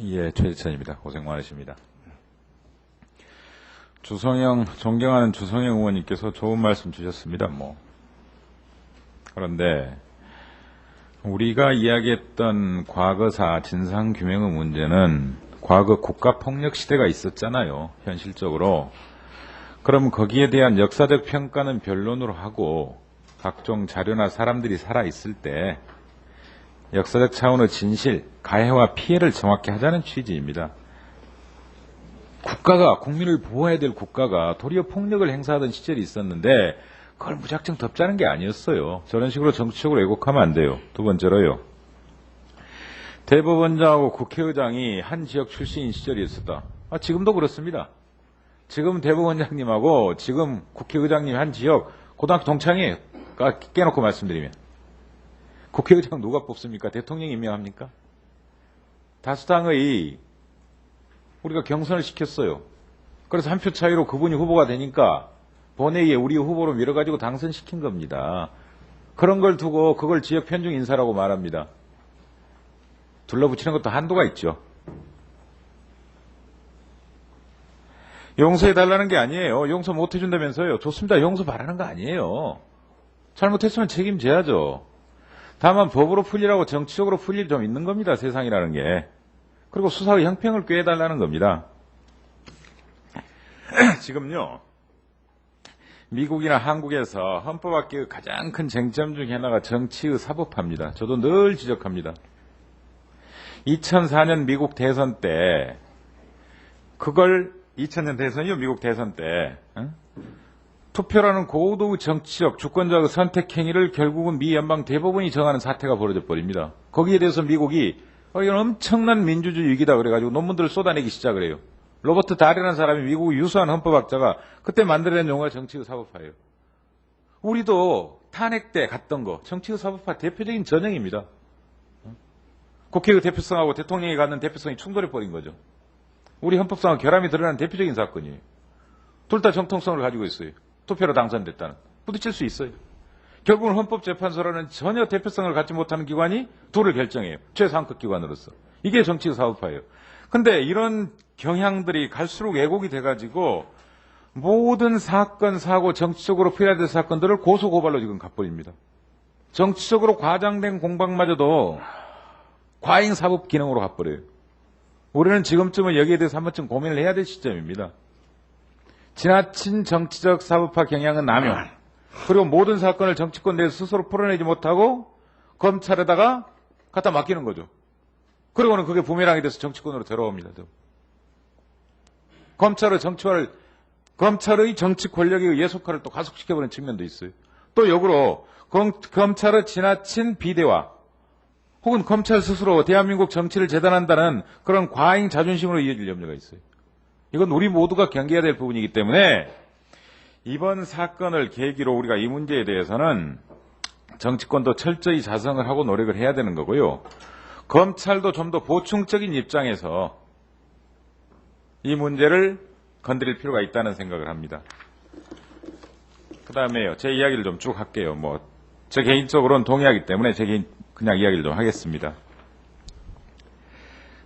예, 최지천입니다. 고생 많으십니다. 주성영, 존경하는 주성영 의원님께서 좋은 말씀 주셨습니다, 뭐. 그런데, 우리가 이야기했던 과거사 진상 규명의 문제는 과거 국가 폭력 시대가 있었잖아요, 현실적으로. 그럼 거기에 대한 역사적 평가는 변론으로 하고, 각종 자료나 사람들이 살아 있을 때, 역사적 차원의 진실, 가해와 피해를 정확히 하자는 취지입니다. 국가가 국민을 보호해야 될 국가가 도리어 폭력을 행사하던 시절이 있었는데 그걸 무작정 덮자는 게 아니었어요. 저런 식으로 정치적으로 왜곡하면 안 돼요. 두 번째로요. 대법원장하고 국회의장이 한 지역 출신인 시절이 있었다. 아, 지금도 그렇습니다. 지금 대법원장님하고 지금 국회의장님 한 지역 고등학교 동창이에요. 까- 깨놓고 말씀드리면. 국회의장 누가 뽑습니까? 대통령이 임명합니까? 다수당의 우리가 경선을 시켰어요. 그래서 한 표 차이로 그분이 후보가 되니까 본회의에 우리 후보로 밀어가지고 당선시킨 겁니다. 그런 걸 두고 그걸 지역 편중 인사라고 말합니다. 둘러붙이는 것도 한도가 있죠. 용서해달라는 게 아니에요. 용서 못 해준다면서요. 좋습니다. 용서 바라는 거 아니에요. 잘못했으면 책임져야죠. 다만 법으로 풀리라고 정치적으로 풀릴 좀 있는 겁니다. 세상이라는 게. 그리고 수사의 형평을 꾀해달라는 겁니다. 지금요. 미국이나 한국에서 헌법학계의 가장 큰 쟁점 중에 하나가 정치의 사법화입니다. 저도 늘 지적합니다. 2004년 미국 대선 때 그걸 2000년 대선이요 미국 대선 때 응? 투표라는 고도의 정치적 주권자의 선택 행위를 결국은 미 연방 대법원이 정하는 사태가 벌어져 버립니다. 거기에 대해서 미국이 어, 이건 엄청난 민주주의 위기다 그래가지고 논문들을 쏟아내기 시작을 해요. 로버트 다리라는 사람이 미국의 유수한 헌법학자가 그때 만들어낸 용어가 정치의 사법화예요. 우리도 탄핵 때 갔던 거 정치의 사법화 대표적인 전형입니다. 국회의 대표성하고 대통령이 갖는 대표성이 충돌해 버린 거죠. 우리 헌법상과 결함이 드러난 대표적인 사건이에요. 둘 다 정통성을 가지고 있어요. 투표로 당선됐다는. 부딪힐 수 있어요. 결국은 헌법재판소라는 전혀 대표성을 갖지 못하는 기관이 둘을 결정해요. 최상급 기관으로서. 이게 정치의 사법화예요. 근데 이런 경향들이 갈수록 왜곡이 돼가지고 모든 사건, 사고, 정치적으로 풀어야 될 사건들을 고소고발로 지금 가버립니다. 정치적으로 과장된 공방마저도 과잉 사법 기능으로 가버려요. 우리는 지금쯤은 여기에 대해서 한 번쯤 고민을 해야 될 시점입니다. 지나친 정치적 사법화 경향은 남용. 그리고 모든 사건을 정치권 내에서 스스로 풀어내지 못하고 검찰에다가 갖다 맡기는 거죠. 그리고는 그게 부메랑이 돼서 정치권으로 들어옵니다. 또. 검찰의 정치화를 검찰의 정치 권력의 예속화를 또 가속시켜버리는 측면도 있어요. 또 역으로 검, 검찰의 지나친 비대화 혹은 검찰 스스로 대한민국 정치를 재단한다는 그런 과잉 자존심으로 이어질 염려가 있어요. 이건 우리 모두가 경계해야 될 부분이기 때문에 이번 사건을 계기로 우리가 이 문제에 대해서는 정치권도 철저히 자성을 하고 노력을 해야 되는 거고요. 검찰도 좀 더 보충적인 입장에서 이 문제를 건드릴 필요가 있다는 생각을 합니다. 그 다음에요. 제 이야기를 좀 쭉 할게요. 뭐, 제 개인적으로는 동의하기 때문에 제 개인, 그냥 이야기를 좀 하겠습니다.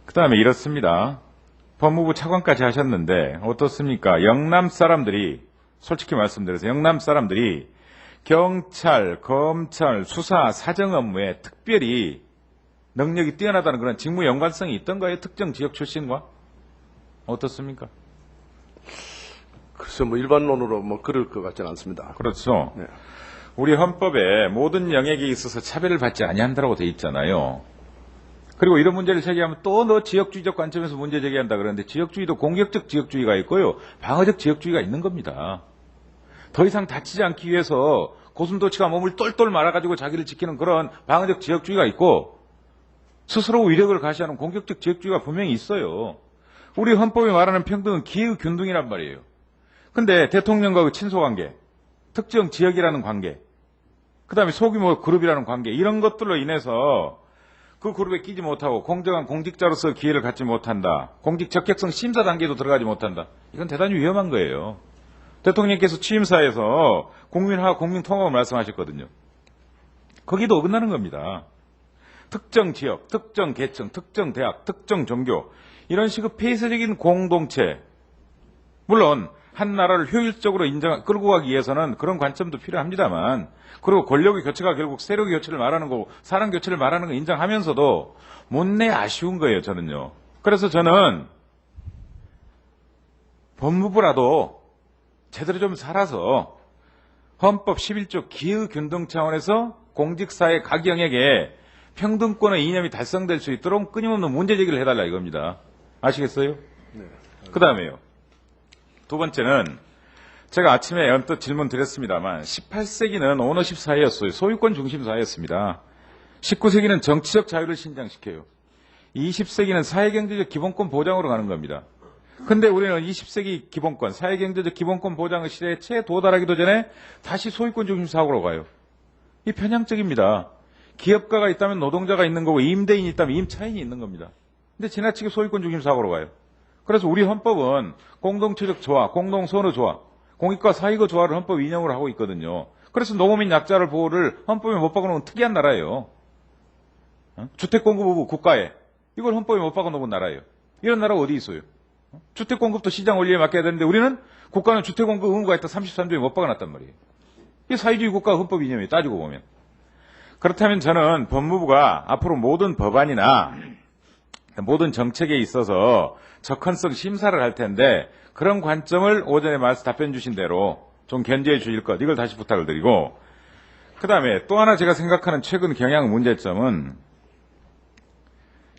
그 다음에 이렇습니다. 법무부 차관까지 하셨는데, 어떻습니까? 영남 사람들이, 솔직히 말씀드려서 영남 사람들이 경찰, 검찰, 수사, 사정 업무에 특별히 능력이 뛰어나다는 그런 직무 연관성이 있던가요? 특정 지역 출신과? 어떻습니까? 글쎄 뭐 일반론으로 뭐 그럴 것 같지는 않습니다. 그렇죠. 네. 우리 헌법에 모든 영역에 있어서 차별을 받지 아니한다라고 돼 있잖아요. 그리고 이런 문제를 제기하면 또 너 지역주의적 관점에서 문제 제기한다 그러는데 지역주의도 공격적 지역주의가 있고요. 방어적 지역주의가 있는 겁니다. 더 이상 다치지 않기 위해서 고슴도치가 몸을 똘똘 말아가지고 자기를 지키는 그런 방어적 지역주의가 있고 스스로 위력을 가시하는 공격적 지역주의가 분명히 있어요. 우리 헌법이 말하는 평등은 기의 균등이란 말이에요. 근데 대통령과 그 친소관계, 특정 지역이라는 관계, 그 다음에 소규모 그룹이라는 관계, 이런 것들로 인해서 그 그룹에 끼지 못하고 공정한 공직자로서 기회를 갖지 못한다. 공직 적격성 심사 단계도 들어가지 못한다. 이건 대단히 위험한 거예요. 대통령께서 취임사에서 국민화, 국민통합을 말씀하셨거든요. 거기도 어긋나는 겁니다. 특정 지역, 특정 계층, 특정 대학, 특정 종교 이런 식의 폐쇄적인 공동체 물론 한 나라를 효율적으로 인정 끌고 가기 위해서는 그런 관점도 필요합니다만 그리고 권력의 교체가 결국 세력의 교체를 말하는 거고 사람 교체를 말하는 거 인정하면서도 못내 아쉬운 거예요 저는요. 그래서 저는 법무부라도 제대로 좀 살아서 헌법 11조 기후균등 차원에서 공직사회 각 영역에 평등권의 이념이 달성될 수 있도록 끊임없는 문제 제기를 해달라 이겁니다. 아시겠어요? 그 다음에요. 두 번째는 제가 아침에 언뜻 질문 드렸습니다만 18세기는 오너십 사회였어요. 소유권 중심 사회였습니다. 19세기는 정치적 자유를 신장시켜요. 20세기는 사회경제적 기본권 보장으로 가는 겁니다. 근데 우리는 20세기 기본권, 사회경제적 기본권 보장의 시대에 채 도달하기도 전에 다시 소유권 중심 사고로 가요. 이 편향적입니다. 기업가가 있다면 노동자가 있는 거고 임대인이 있다면 임차인이 있는 겁니다. 근데 지나치게 소유권 중심 사고로 가요. 그래서 우리 헌법은 공동체적 조화, 공동선의 조화, 공익과 사익의 조화를 헌법 인용을 하고 있거든요. 그래서 노무민 약자를 보호를 헌법에 못 박아놓은 특이한 나라예요. 어? 주택 공급 국가에 이걸 헌법에 못 박아놓은 나라예요. 이런 나라가 어디 있어요? 어? 주택 공급도 시장 원리에 맡겨야 되는데 우리는 국가는 주택 공급 의무가 있다 33조에 못 박아놨단 말이에요. 이게 사회주의 국가 헌법 이념이 따지고 보면. 그렇다면 저는 법무부가 앞으로 모든 법안이나 모든 정책에 있어서 적헌성 심사를 할 텐데 그런 관점을 오전에 말씀 답변 주신 대로 좀 견제해 주실 것 이걸 다시 부탁을 드리고 그 다음에 또 하나 제가 생각하는 최근 경향 문제점은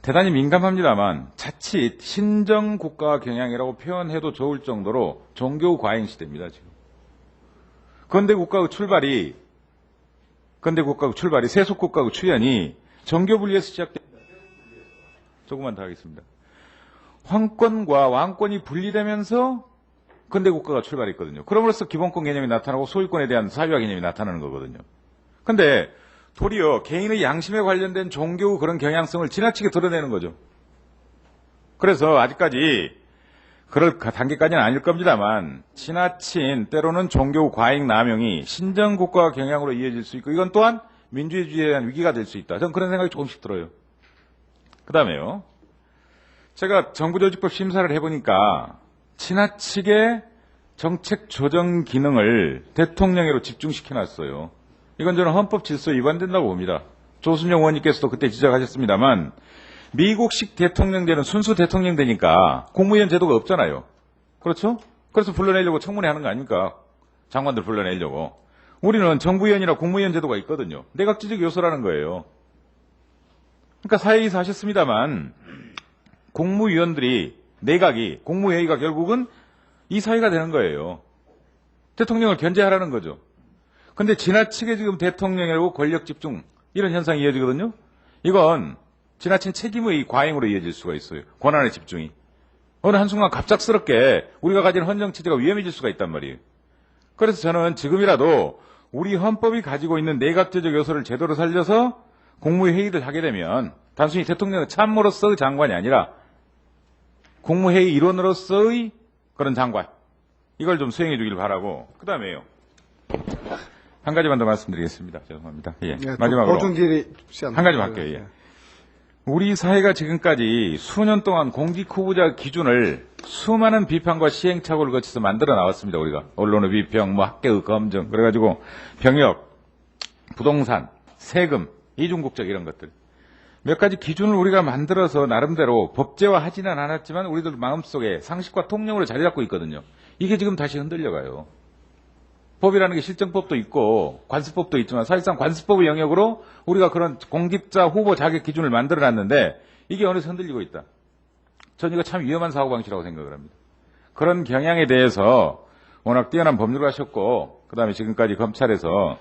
대단히 민감합니다만 자칫 신정 국가 경향이라고 표현해도 좋을 정도로 종교 과잉 시대입니다 지금 근대 국가의 출발이 근대 국가의 출발이 세속 국가의 출현이 정교 분리에서 시작됩니다. 조금만 더 하겠습니다. 황권과 왕권이 분리되면서 근대 국가가 출발했거든요. 그럼으로써 기본권 개념이 나타나고 소유권에 대한 사유화 개념이 나타나는 거거든요. 근데 도리어 개인의 양심에 관련된 종교 그런 경향성을 지나치게 드러내는 거죠. 그래서 아직까지 그럴 단계까지는 아닐 겁니다만 지나친 때로는 종교 과잉 남용이 신정 국가 경향으로 이어질 수 있고 이건 또한 민주주의에 대한 위기가 될 수 있다. 저는 그런 생각이 조금씩 들어요. 그 다음에요. 제가 정부조직법 심사를 해보니까 지나치게 정책 조정 기능을 대통령으로 집중시켜놨어요. 이건 저는 헌법 질서 위반된다고 봅니다. 조순영 의원님께서도 그때 지적하셨습니다만 미국식 대통령제는 순수 대통령제니까 국무위원 제도가 없잖아요. 그렇죠? 그래서 불러내려고 청문회 하는 거 아닙니까? 장관들 불러내려고. 우리는 정부위원이나 국무위원 제도가 있거든요. 내각지적 요소라는 거예요. 그러니까 사회에서 하셨습니다만 국무위원들이 내각이 국무회의가 결국은 이 사회가 되는 거예요. 대통령을 견제하라는 거죠. 근데 지나치게 지금 대통령이라고 권력 집중 이런 현상이 이어지거든요. 이건 지나친 책임의 과잉으로 이어질 수가 있어요. 권한의 집중이. 어느 한순간 갑작스럽게 우리가 가진 헌정 체제가 위험해질 수가 있단 말이에요. 그래서 저는 지금이라도 우리 헌법이 가지고 있는 내각제적 요소를 제대로 살려서 국무회의를 하게 되면 단순히 대통령의 참모로서의 장관이 아니라 국무회의 일원으로서의 그런 장관. 이걸 좀 수행해 주길 바라고. 그 다음에요. 한 가지만 더 말씀드리겠습니다. 죄송합니다. 예. 예, 마지막으로. 질의 시간 한 가지만 할게요. 예. 우리 사회가 지금까지 수년 동안 공직 후보자 기준을 수많은 비판과 시행착오를 거쳐서 만들어 나왔습니다. 우리가. 언론의 비평, 뭐 학계의 검증, 그래가지고 병역, 부동산, 세금, 이중국적 이런 것들 몇 가지 기준을 우리가 만들어서 나름대로 법제화하지는 않았지만 우리들 마음속에 상식과 통념으로 자리 잡고 있거든요. 이게 지금 다시 흔들려가요. 법이라는 게 실정법도 있고 관습법도 있지만 사실상 관습법의 영역으로 우리가 그런 공직자 후보 자격 기준을 만들어 놨는데 이게 어느새 흔들리고 있다. 전 이거 참 위험한 사고방식이라고 생각을 합니다. 그런 경향에 대해서 워낙 뛰어난 법률을 하셨고 그 다음에 지금까지 검찰에서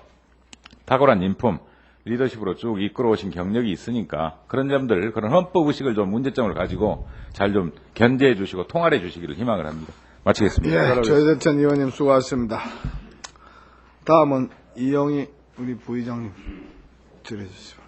탁월한 인품, 리더십으로 쭉 이끌어오신 경력이 있으니까 그런 점들, 그런 헌법 의식을 좀 문제점을 가지고 잘 좀 견제해 주시고 통할해 주시기를 희망을 합니다. 마치겠습니다. 예, 조혜전 의원님 수고하셨습니다. 다음은 이영희 우리 부의장님 주시죠.